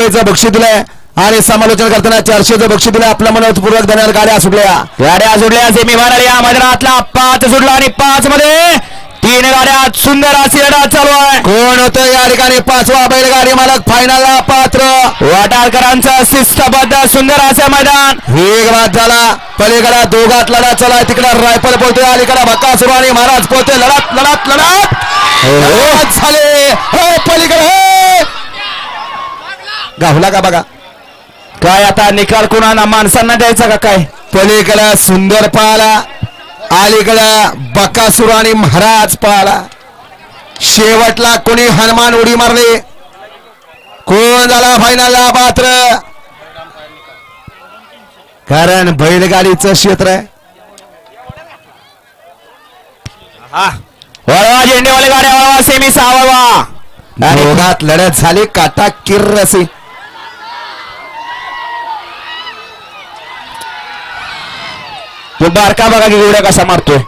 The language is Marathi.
रुपयाचं बक्षीस दिलंय. आणि समालोचन करताना चारशेचं बक्षीस दिलंय. आपल्या मनोपूर्वक देणार गाड्या सुटल्या गाड्या सुटल्या सेमी फायनल या मैदानातला पाच सुटला आणि पाच मध्ये तीन गाड्या सुंदर अशी लढत चालू आहे. कोण होतं या ठिकाणी? पाचवा बैलगाडी मालक फायनलला पात्र. वाटाळकरांचं शिस्तबद्ध सुंदर असं मैदान. वेग बाद झाला. पलीकडे दोघात लढा चला तिकडे रायफल बोलतोय अलीकडे भक्का सुरू आणि महाराज पोहतोय लढत लढत लढत. लढत झाले. हो पलीकडे हो. गावला का बघा? काय आता निकाल कुणा माणसांना द्यायचा का काय? पलीकडे सुंदर पाहला अलीकडे बकासूर आणि महाराज पाहला शेवटला कोणी हनुमान उडी मारली? कोण झाला फायनलला पात्र कारण बैलगाडीचं क्षेत्र आहे. वळवा झेंडेवाले गाड्या वळवा सेमी सहा वळवा. दोघात लढत झाली काटा किर्रसी तो अर्का बघा की उड्या कसा मारतोय?